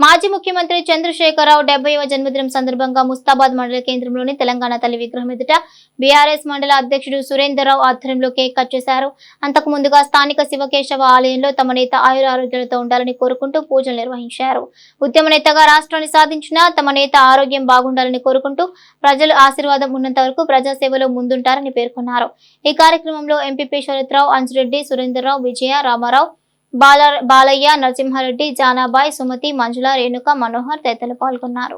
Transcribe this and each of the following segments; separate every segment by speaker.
Speaker 1: మాజీ ముఖ్యమంత్రి చంద్రశేఖరరావు డెబ్బైవ జన్మదినం సందర్భంగా ముస్తాబాద్ మండల కేంద్రంలోని తెలంగాణ తల్లి విగ్రహం ఎదుట బీఆర్ఎస్ మండల అధ్యక్షుడు సురేందర్రావు ఆధ్వర్యంలో కేక్ కట్ చేశారు. అంతకు ముందుగా స్థానిక శివకేశవ ఆలయంలో తమ నేత ఆయురారోగ్యాలతో ఉండాలని కోరుకుంటూ పూజలు నిర్వహించారు. ఉద్యమ నేతగా రాష్ట్రాన్ని సాధించిన తమ నేత ఆరోగ్యం బాగుండాలని కోరుకుంటూ ప్రజలు ఆశీర్వాదం ఉన్నంత వరకు ప్రజాసేవలో ముందుంటారని పేర్కొన్నారు. ఈ కార్యక్రమంలో ఎంపీపీ శరత్రావు అంజిరెడ్డి సురేందర్రావు విజయ రామారావు బాల బాలయ్య నరసింహారెడ్డి జానాబాయ్ సుమతి మంజుల రేణుక మనోహర్ తదితరులు పాల్గొన్నారు.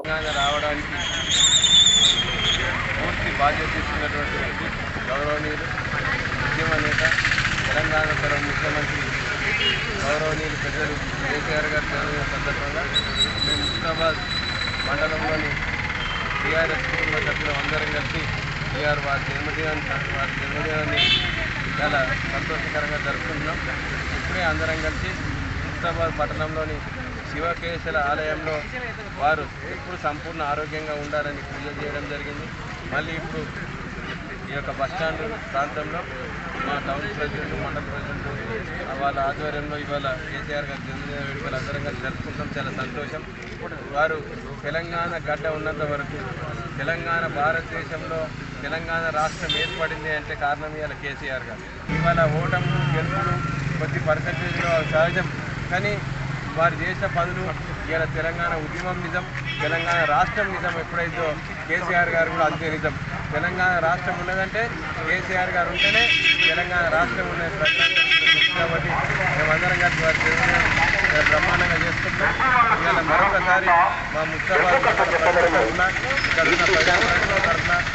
Speaker 2: గౌరవనీయులు పెద్దలు కేసీఆర్ సందర్భంగా మేము మండలంలోని టీఆర్ఎస్ కుటుంబ సభ్యులు అందరం కలిసి టీఆర్ వారి జన్మదినాన్ని వారి జన్మదినాన్ని చాలా సంతోషకరంగా జరుపుకుంటున్నాం. ఇప్పుడే అందరం కలిసి ముస్తాబాద్ పట్టణంలోని శివకేశల ఆలయంలో వారు ఎప్పుడు సంపూర్ణ ఆరోగ్యంగా ఉండాలని పూజ చేయడం జరిగింది. మళ్ళీ ఇప్పుడు ఈ యొక్క బస్టాండ్ ప్రాంతంలో మా టౌన్ ప్రెసిడెంట్ మండల ప్రెసిడెంట్ వాళ్ళ ఆధ్వర్యంలో ఇవాళ కేసీఆర్ గారి జన్మదిన వేడుకలు అందరం కలిసి జరుపుకుంటాం చాలా సంతోషం. వారు తెలంగాణ గడ్డ ఉన్నంత వరకు తెలంగాణ భారతదేశంలో తెలంగాణ రాష్ట్రం ఏర్పడింది అంటే కారణం ఇవాళ కేసీఆర్ గారు. ఇవాళ ఓటము గెలుపులు కొద్ది పర్సంటేజ్లో సహజం. కానీ వారు చేసిన పనులు ఇవాళ తెలంగాణ ఉద్యమం నిజం తెలంగాణ రాష్ట్రం నిజం ఎప్పుడైతే కేసీఆర్ గారు కూడా అంతే నిజం. తెలంగాణ రాష్ట్రం ఉన్నదంటే కేసీఆర్ గారు ఉంటేనే తెలంగాణ రాష్ట్రం ఉన్నది కాబట్టి మేమందరం కలిసి వారి బ్రహ్మాండంగా చేసుకుంటాం. ఇవాళ మరొకసారి మా ముస్తాబాద్ ఇక్కడ ఉన్న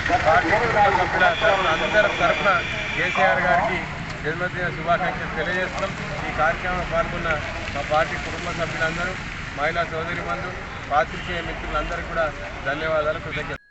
Speaker 2: పార్టీ సభ్యుల తరఫున అందరం తరఫున కేసీఆర్ గారికి జన్మదిన శుభాకాంక్షలు తెలియజేస్తున్నాం. ఈ కార్యక్రమంలో పాల్గొన్న మా పార్టీ కుటుంబ సభ్యులందరూ మహిళా సోదరి మందు పాత్రికేయ మిత్రులందరూ కూడా ధన్యవాదాలు కృతజ్ఞతలు.